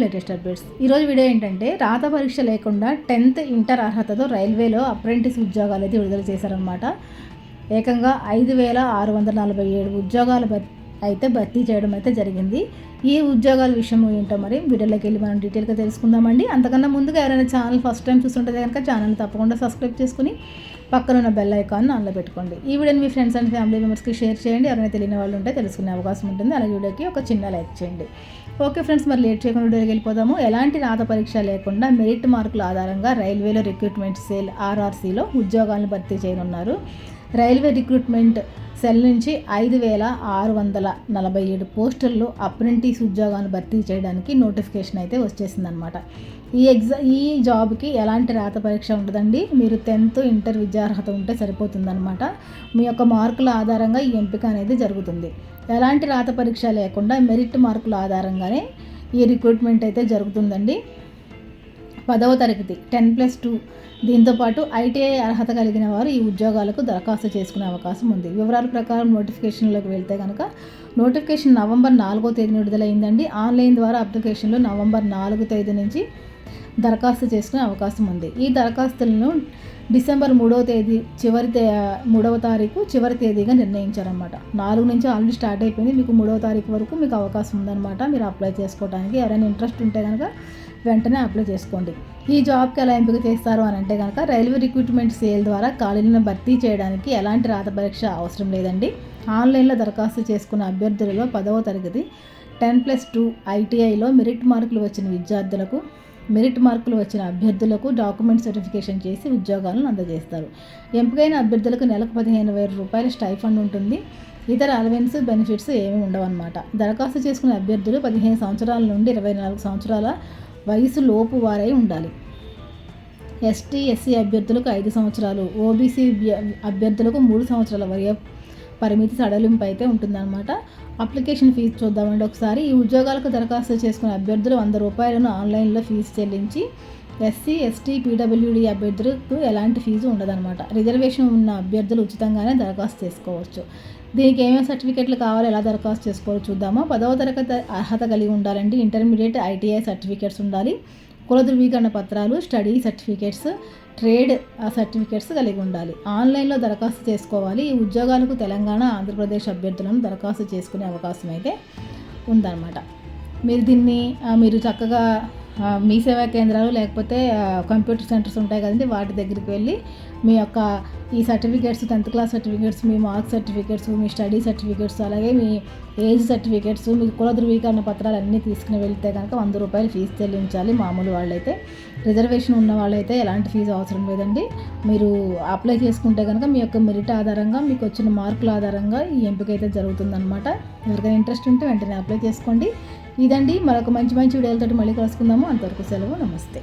Latest updates ఈరోజు video ఏంటంటే రాత పరీక్ష లేకుండా టెన్త్ ఇంటర్ అర్హతతో రైల్వేలో అప్రెంటిస్ ఉద్యోగాలు అయితే విడుదల చేశారనమాట ఏకంగా ఐదు వేల ఆరు వందల నలభై ఏడు ఉద్యోగాలు అయితే భర్తీ చేయడం అయితే జరిగింది. ఈ ఉద్యోగాల విషయం ఏంటో మరి వీడియోలోకి వెళ్ళి మనం డీటెయిల్గా తెలుసుకుందామండి. అంతకన్నా ముందుగా ఎవరైనా ఛానల్ ఫస్ట్ టైం చూస్తుంటే కనుక ఛానల్ తప్పకుండా సబ్స్క్రైబ్ చేసుకుని పక్కన ఉన్న బెల్ ఐకాన్ ఆన్లో పెట్టుకోండి. ఈ వీడియోని మీ ఫ్రెండ్స్ అండ్ ఫ్యామిలీ మెంబర్స్కి షేర్ చేయండి. ఎవరైనా తెలియని వాళ్ళు ఉంటే తెలుసుకునే అవకాశం ఉంటుంది. అలాగే వీడియోకి ఒక చిన్న లైక్ చేయండి. ఓకే ఫ్రెండ్స్ మరి లేట్ చేయకుండా వీడియోకి వెళ్ళిపోదాము. ఎలాంటి రాత పరీక్ష లేకుండా మెరిట్ మార్కుల ఆధారంగా రైల్వేలో రిక్రూట్మెంట్ సెల్ ఆర్ఆర్సీలో ఉద్యోగాలను భర్తీ చేయనున్నారు. రైల్వే రిక్రూట్మెంట్ సెల్ నుంచి ఐదు వేల ఆరు వందల నలభై ఏడు పోస్టుల్లో అప్రెంటిస్ ఉద్యోగాన్ని భర్తీ చేయడానికి నోటిఫికేషన్ అయితే వచ్చేసిందనమాట ఈ ఎగ్జా ఈ జాబ్కి ఎలాంటి రాత పరీక్ష ఉండదండి మీరు టెన్త్ ఇంటర్ విద్యార్హత ఉంటే సరిపోతుందనమాట మీ యొక్క మార్కుల ఆధారంగా ఈ ఎంపిక అనేది జరుగుతుంది. ఎలాంటి రాత పరీక్ష లేకుండా మెరిట్ మార్కుల ఆధారంగానే ఈ రిక్రూట్మెంట్ అయితే జరుగుతుందండి. పదవ తరగతి టెన్ ప్లస్ టూ. దీంతోపాటు ఐటీఐ అర్హత కలిగిన వారు ఈ ఉద్యోగాలకు దరఖాస్తు చేసుకునే అవకాశం ఉంది. వివరాల ప్రకారం నోటిఫికేషన్లోకి వెళ్తే కనుక నోటిఫికేషన్ నవంబర్ నాలుగో తేదీన విడుదలైందండి. ఆన్లైన్ ద్వారా అప్లికేషన్లు నవంబర్ నాలుగో తేదీ నుంచి దరఖాస్తు చేసుకునే అవకాశం ఉంది. ఈ దరఖాస్తులను డిసెంబర్ మూడవ తేదీ చివరి తే మూడవ తారీఖు చివరి తేదీగా నిర్ణయించారనమాట నాలుగు నుంచి ఆల్రెడీ స్టార్ట్ అయిపోయింది. మీకు మూడవ తారీఖు వరకు మీకు అవకాశం ఉందన్నమాట. మీరు అప్లై చేసుకోవడానికి ఎవరైనా ఇంట్రెస్ట్ ఉంటే కనుక వెంటనే అప్లై చేసుకోండి. ఈ జాబ్కి ఎలా ఎంపిక చేస్తారు అని అంటే కనుక రైల్వే రిక్రూట్మెంట్ సేల్ ద్వారా ఖాళీలను భర్తీ చేయడానికి ఎలాంటి రాత పరీక్ష అవసరం లేదండి. ఆన్లైన్లో దరఖాస్తు చేసుకున్న అభ్యర్థులలో పదవ తరగతి టెన్ ప్లస్ టూ ఐటీఐలో మెరిట్ మార్కులు వచ్చిన విద్యార్థులకు మెరిట్ మార్కులు వచ్చిన అభ్యర్థులకు డాక్యుమెంట్ సర్టిఫికేషన్ చేసి ఉద్యోగాలను అందజేస్తారు. ఎంపికైన అభ్యర్థులకు నెలకు పదిహేను వేల రూపాయల స్టైఫండ్ ఉంటుంది. ఇతర అలవెన్స్ బెనిఫిట్స్ ఏమీ ఉండవన్నమాట. దరఖాస్తు చేసుకునే అభ్యర్థులు పదిహేను సంవత్సరాల నుండి ఇరవై నాలుగు సంవత్సరాల వయసు లోపు వారై ఉండాలి. ఎస్టీ ఎస్సీ అభ్యర్థులకు ఐదు సంవత్సరాలు ఓబీసీ అభ్యర్థులకు మూడు సంవత్సరాల వయ పరిమితి సడలింపు అయితే ఉంటుందన్నమాట. అప్లికేషన్ ఫీజు చూద్దామండి ఒకసారి. ఈ ఉద్యోగాలకు దరఖాస్తు చేసుకునే అభ్యర్థులు వంద రూపాయలను ఆన్లైన్లో ఫీజు చెల్లించి ఎస్సీ ఎస్టీ పీడబ్ల్యూడీ అభ్యర్థులకు ఎలాంటి ఫీజు ఉండదన్నమాట. రిజర్వేషన్ ఉన్న అభ్యర్థులు ఉచితంగానే దరఖాస్తు చేసుకోవచ్చు. దీనికి ఏమేమి సర్టిఫికెట్లు కావాలో ఎలా దరఖాస్తు చేసుకోవాలో చూద్దామా? పదవ తరగతి అర్హత కలిగి ఉండాలంటే ఇంటర్మీడియట్ ఐటీఐ సర్టిఫికేట్స్ ఉండాలి. కుల ధృవీకరణ పత్రాలు స్టడీ సర్టిఫికేట్స్ ట్రేడ్ సర్టిఫికేట్స్ కలిగి ఉండాలి. ఆన్లైన్లో దరఖాస్తు చేసుకోవాలి. ఈ ఉద్యోగాలకు తెలంగాణ ఆంధ్రప్రదేశ్ అభ్యర్థులను దరఖాస్తు చేసుకునే అవకాశం అయితే ఉందన్నమాట. మీరు దీన్ని మీరు చక్కగా మీ సేవా కేంద్రాలు లేకపోతే కంప్యూటర్ సెంటర్స్ ఉంటాయి కదండి వాటి దగ్గరికి వెళ్ళి మీ యొక్క ఈ సర్టిఫికేట్స్ టెన్త్ క్లాస్ సర్టిఫికేట్స్ మీ మార్క్స్ సర్టిఫికేట్స్ మీ స్టడీ సర్టిఫికేట్స్ అలాగే మీ ఏజ్ సర్టిఫికేట్స్ మీ కుల ధృవీకరణ పత్రాలు అన్నీ తీసుకుని వెళ్తే కనుక వంద రూపాయలు ఫీజు చెల్లించాలి మామూలు వాళ్ళైతే. రిజర్వేషన్ ఉన్న వాళ్ళైతే ఎలాంటి ఫీజు అవసరం లేదండి. మీరు అప్లై చేసుకుంటే కనుక మీ యొక్క మెరిట్ ఆధారంగా మీకు వచ్చిన మార్కుల ఆధారంగా ఈ ఎంపిక అయితే జరుగుతుందన్నమాట. ఎవరికైనా ఇంట్రెస్ట్ ఉంటే వెంటనే అప్లై చేసుకోండి. ఇదండి. మరొక మంచి మంచి వీడియోలతో మళ్ళీ కలుసుకుందాము. అంతవరకు సెలవు. నమస్తే.